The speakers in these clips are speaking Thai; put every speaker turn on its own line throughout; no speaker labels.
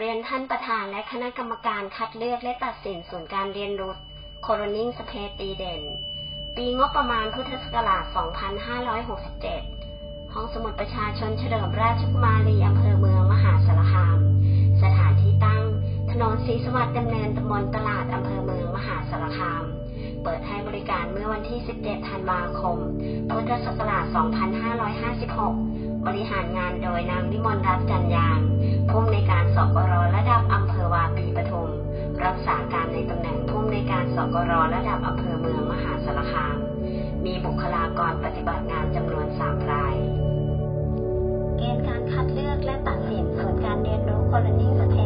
เรียนท่านประธานและคณะกรรมการคัดเลือกและตัดสินศูนย์การเรียนรู้ Coroning Space ตีเดนปีงบประมาณพุทธศักราช 2567 ห้องสมุดประชาชนเฉลิมราชกุมารีอำเภอเมืองมหาสารคาม สถานที่ตั้ง ถนนศรีสวัสดิ์ดำเนินตำบลตลาดอำเภอเมืองมหาสารคาม เปิดให้บริการเมื่อวันที่ 17 ธันวาคม พุทธศักราช 2556 บริหารงานโดยนางวิมลรัตน์จันยางผู้อำนวยการสกรระดับอำเภอวาปีปทุม รักษาการในตำแหน่งผู้อำนวยการสกรระดับอำเภอเมืองมหาสารคาม มีบุคลากรปฏิบัติงานจำนวนสามราย เกณฑ์การคัดเลือกและตัดสินศูนย์การเรียนรู้กรณีสเปกตรั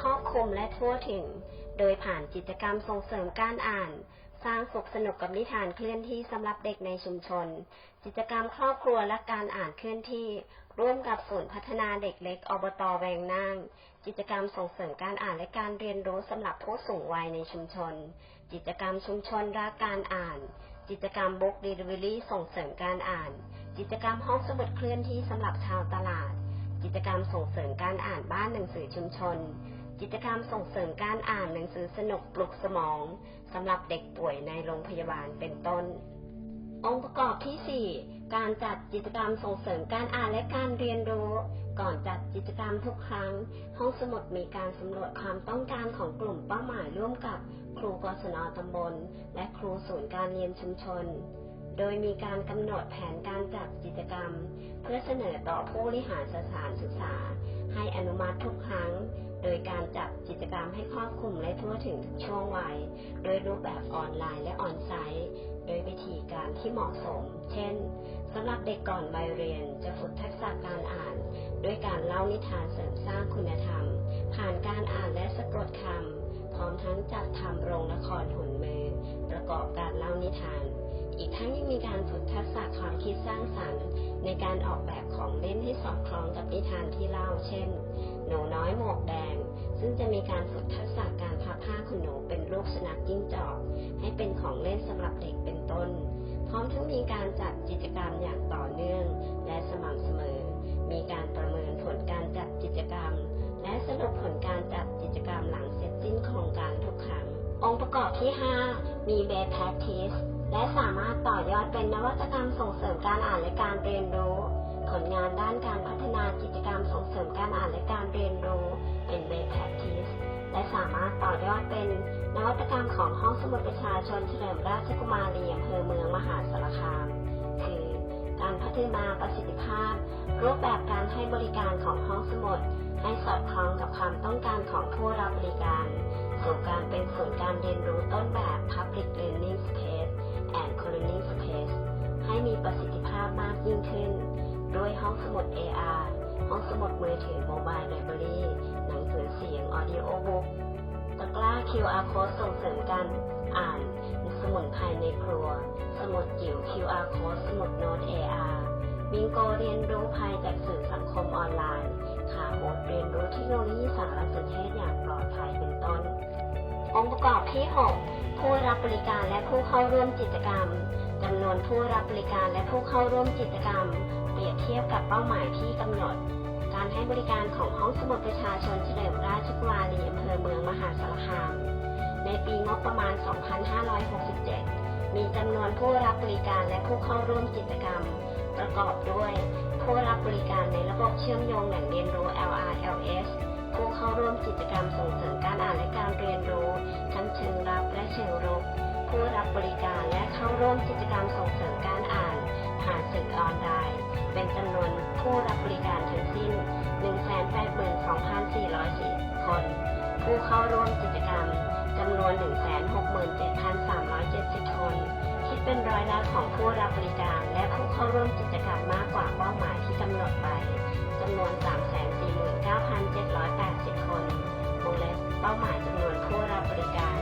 ครอบคลุมและทั่วถึง โดยผ่านกิจกรรมส่งเสริมการอ่าน สร้างสุขสนุกกับนิทานเคลื่อนที่สำหรับเด็กในชุมชน กิจกรรมครอบครัวและการอ่านเคลื่อนที่ ร่วมกับศูนย์พัฒนาเด็กเล็กอบตแวงนางกิจกรรมส่งเสริมการอ่านและการเรียนรู้สำหรับผู้สูงวัยในชุมชน กิจกรรมชุมชนรักการอ่าน กิจกรรมบุ๊กเดลิเวอรี่ส่งเสริมการอ่าน กิจกรรมห้องสมุดเคลื่อนที่สำหรับชาวตลาด กิจกรรมส่งเสริมการอ่านบ้านหนังสือชุมชน กิจกรรมส่งเสริมการอ่านหนังสือสนุกปลุกสมองสำหรับเด็กป่วยในโรงพยาบาลเป็นต้น องค์ประกอบที่ 4 การจัดกิจกรรมส่งเสริมการอ่านและการเรียนรู้ ก่อนจัดกิจกรรมทุกครั้ง ห้องสมุดมีการสำรวจความต้องการของกลุ่มเป้าหมายร่วมกับครูกศนตำบล และครูศูนย์การเรียนชุมชนโดยมีการกำหนดแผนการจัดกิจกรรม เพื่อเสนอต่อผู้บริหารสถานศึกษา ให้อนุมัติทุกครั้ง โดยการจัดกิจกรรมให้ครอบคลุมและทั่วถึงทุกช่วงวัย โดยรูปแบบออนไลน์และออนไซต์ โดยวิธีการที่เหมาะสม เช่นสำหรับเด็กก่อนวัยเรียนจะฝึกทักษะการอ่าน ด้วยการเล่านิทานเสริมสร้างคุณธรรม ผ่านการอ่านและสะกดคำพร้อมทั้งจัดทำโรงละครหุ่นมือ ประกอบการเล่านิทาน อีกทั้งยังมีการฝึกทักษะความคิดสร้างสรรค์ ในการออกแบบของเล่นให้สอดคล้องกับนิทานที่เล่า เช่น หนูน้อยหมวกแดง ซึ่งจะมีการฝึกทักษะการพับผ้าขนหนูเป็นรูปสุนัขจิ้งจอก ให้เป็นของเล่นสำหรับเด็กเป็นต้น พร้อมทั้งมีการจัดกิจกรรมอย่างต่อเนื่อง และสม่ำเสมอ มีการประเมินผลการจัดกิจกรรม และสรุปผลการจัดกิจกรรมหลังเสร็จสิ้นโครงการทุกครั้ง องค์ประกอบที่ 5 มี best practice และสามารถต่อยอดเป็นนวัตกรรมส่งเสริมการอ่านและการเรียนรู้ ผลงานด้านการพัฒนากิจกรรมส่งเสริมการอ่านและการเรียนรู้ เป็น best practice และสามารถต่อยอดเป็นนวัตกรรมของห้องสมุดประชาชนเฉลิมราชกุมารีอำเภอเมืองมหาสารคาม คือ การพัฒนาประสิทธิภาพ รูปแบบการให้บริการของห้องสมุด ให้สอดคล้องกับความต้องการของผู้รับบริการ สู่การเป็นศูนย์การเรียนรู้ต้นแบบ Public Learning Space Learning Space ให้มีประสิทธิภาพมากยิ่งขึ้น ด้วยห้องสมุด AR ห้องสมุดมือถือ Mobile Library หนังสือเสียง Audio Book ตะกร้า QR Code ส่งเสริมการอ่านสมุนไพรในครัว สมุดจิ๋ว QR Code สมุดโน้ต AR บิงโกเรียนรู้ภัยจากสื่อสังคมออนไลน์ขาโฮดเรียนรู้เทคโนโลยีสารสนเทศอย่างปลอดภัยเป็นต้น องค์ประกอบที่ 6 ผู้รับบริการและผู้เข้าร่วมกิจกรรมจำนวนผู้รับบริการและผู้เข้าร่วมกิจกรรม เปรียบเทียบกับเป้าหมายที่กำหนด การให้บริการของห้องสมุดประชาชนเฉลิมราชกุมารีอำเภอเมืองมหาสารคาม ในปีงบประมาณ 2567 มีจำนวนผู้รับบริการและผู้เข้าร่วมกิจกรรม ประกอบด้วย ผู้รับบริการในระบบเชื่อมโยงแหล่งเรียนรู้ เข้าร่วมกิจกรรมส่งเสริมการอ่านและการเรียนรู้ ทั้งเชิงรับและเชิงรุกผู้รับบริการและเข้าร่วมกิจกรรมส่งเสริมการอ่าน ผ่านสื่อออนไลน์เป็นจำนวนผู้รับบริการทั้งสิ้น 182,404คน ผู้เข้าร่วมกิจกรรมจำนวน 167,000 เป็นร้อยละของผู้รับบริการ และผู้เข้าร่วมกิจกรรมมากกว่าเป้าหมายที่กำหนดไปจำนวน 349,780 คนวงเล็บเป้าหมายจำนวนผู้รับบริการ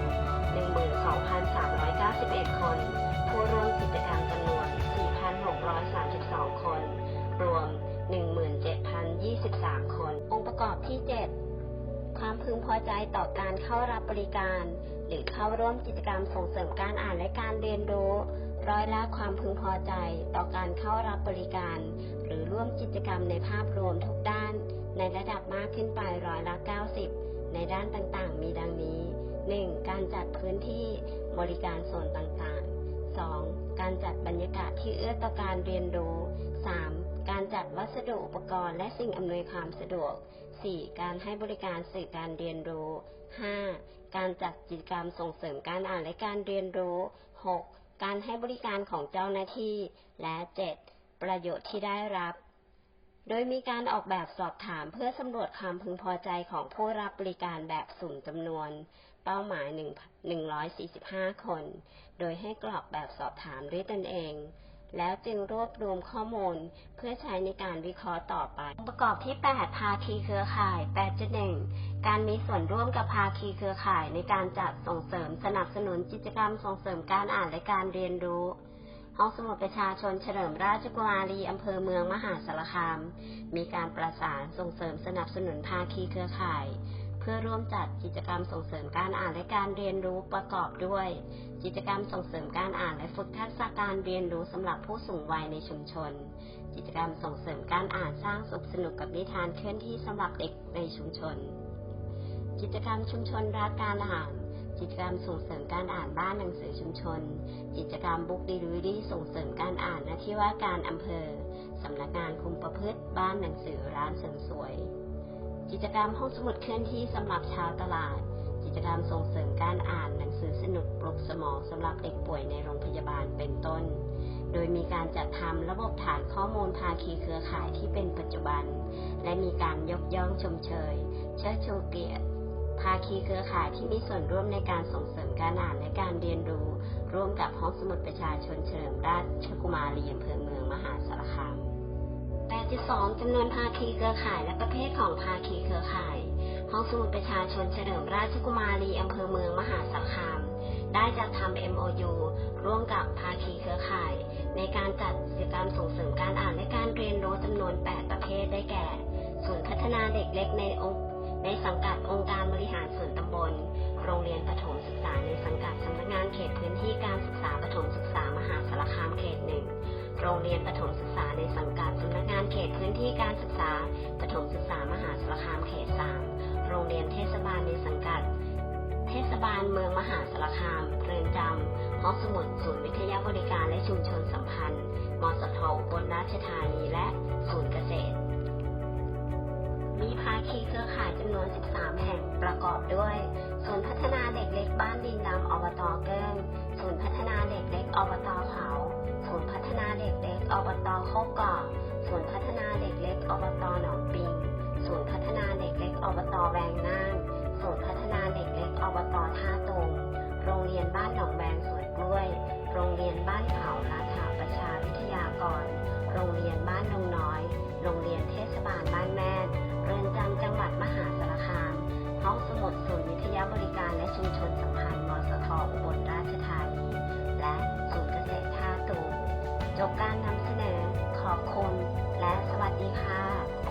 12,391 คน ผู้ร่วมกิจกรรมจำนวน 4,632 คน รวม 17,023 คน องค์ประกอบที่ 7 ความพึงพอใจต่อการเข้ารับบริการ หรือเข้าร่วมกิจกรรมส่งเสริมการอ่านและการเรียนรู้ ร้อยละความพึงพอใจต่อการเข้ารับบริการ หรือร่วมกิจกรรมในภาพรวมทุกด้าน ในระดับมากขึ้นไปร้อยละ 90 ในด้านต่างๆ มีดังนี้ 1. การจัดพื้นที่บริการส่วนต่างๆ 2. การจัดบรรยากาศที่เอื้อต่อการเรียนรู้ 3. การจัดวัสดุอุปกรณ์และสิ่งอำนวยความสะดวก 4. การให้บริการสื่อการเรียนรู้ 5. การจัดกิจกรรมส่งเสริมการอ่านและการเรียนรู้ 6. การให้บริการของเจ้าหน้าที่ และ 7. ประโยชน์ที่ได้รับ โดยมีการออกแบบสอบถามเพื่อสำรวจความพึงพอใจของผู้รับบริการแบบสุ่มจำนวน เป้าหมาย 145 คน โดยให้กรอกแบบสอบถามด้วยตนเอง แล้วจึงรวบรวมข้อมูลเพื่อใช้ในการวิเคราะห์ต่อไป องค์ประกอบที่ 8 ภาคีเครือข่าย 8.1 การมีส่วนร่วมกับภาคีเครือข่ายในการจัดส่งเสริมสนับสนุนกิจกรรมส่งเสริมการอ่านและการเรียนรู้ห้องสมุดประชาชนเฉลิมราชกุมารีอำเภอเมืองมหาสารคาม มีการประสานส่งเสริมสนับสนุนภาคีเครือข่าย เพื่อร่วมจัดกิจกรรมส่งเสริมการอ่านและการเรียนรู้ประกอบด้วย กิจกรรมส่งเสริมการอ่านและฝึกทักษะการเรียนรู้สำหรับผู้สูงวัยในชุมชน กิจกรรมส่งเสริมการอ่านสร้างสุขสนุกกับนิทานเคลื่อนที่สำหรับเด็กในชุมชน กิจกรรมชุมชนรักการอ่านกกิจกรรมส่งเสริมการอ่านบ้านหนังสือชุมชน กิจกรรมบุ๊กดีลิดี้ส่งเสริมการอ่านณที่ว่าการอำเภอสำนักงานคุมประพฤติ บ้านหนังสือร้านเสริมสวย กิจกรรมห้องสมุดเคลื่อนที่สำหรับชาวตลาด กิจกรรมส่งเสริมการอ่านหนังสือสนุกปลุกสมองสำหรับเด็กป่วยในโรงพยาบาลเป็นต้น โดยมีการจัดทำระบบฐานข้อมูลภาคีเครือข่ายที่เป็นปัจจุบัน และมีการยกย่องชมเชย เชิดชูเกียรติภาคีเครือข่ายที่มีส่วนร่วมในการส่งเสริมการอ่านและการเรียนรู้ ร่วมกับห้องสมุดประชาชนเฉลิมราชกุมารีอำเภอเมืองมหาสารคาม 8.2จำนวนภาคีเครือข่ายและประเภทของภาคีเครือข่าย ห้องสมุดประชาชนเฉลิมราชกุมารีอำเภอเมืองมหาสารคาม ได้จัดทำ MOU ร่วมกับภาคีเครือข่าย ในการจัดกิจกรรมส่งเสริมการอ่านและการเรียนรู้จำนวน 8 ประเภทได้แก่ ศูนย์พัฒนาเด็กเล็กในองค์ในสังกัดองค์การบริหารส่วนตำบล โรงเรียนประถมศึกษาในสังกัดสำนักงานเขตพื้นที่การ โรงเรียนประถมศึกษาในสังกัดสำนักงานเขตพื้นที่การศึกษาประถมศึกษามหาสารคามเขต3โรงเรียนเทศบาลในสังกัด เทศบาลเมืองมหาสารคามเรือนจำห้องสมุดศูนย์วิทยาบริการและชุมชนสัมพันธ์มสทอุบลราชธานีและศูนย์เกษตร มีภาคีเครือข่ายจำนวน 13 แห่งประกอบด้วยศูนย์พัฒนาเด็กเล็กบ้านดินดำอบตเกิ้งศูนย์พัฒนาเด็กเล็กอบตเขา ศูนย์พัฒนาเด็กเล็กอบตโคกกอกศูนย์พัฒนาเด็กเล็กอบตหนองปิง ศูนย์พัฒนาเด็กเล็กอบตแวงน่าน ศูนย์พัฒนาเด็กเล็กอบตท่าตูมโรงเรียนบ้านหนองแวงสวนกล้วย โรงเรียนบ้านเขาราชาประชาวิทยากร โรงเรียนบ้านดงน้อย โรงเรียนเทศบาลบ้านแม่เรือนจำจังหวัดมหาสารคาม ห้องสมุดศูนย์วิทยาบริการและชุมชนสัมพันธ์มสทอุบลราชธานี และศูนย์ จบการนำเสนอขอบคุณและสวัสดีค่ะ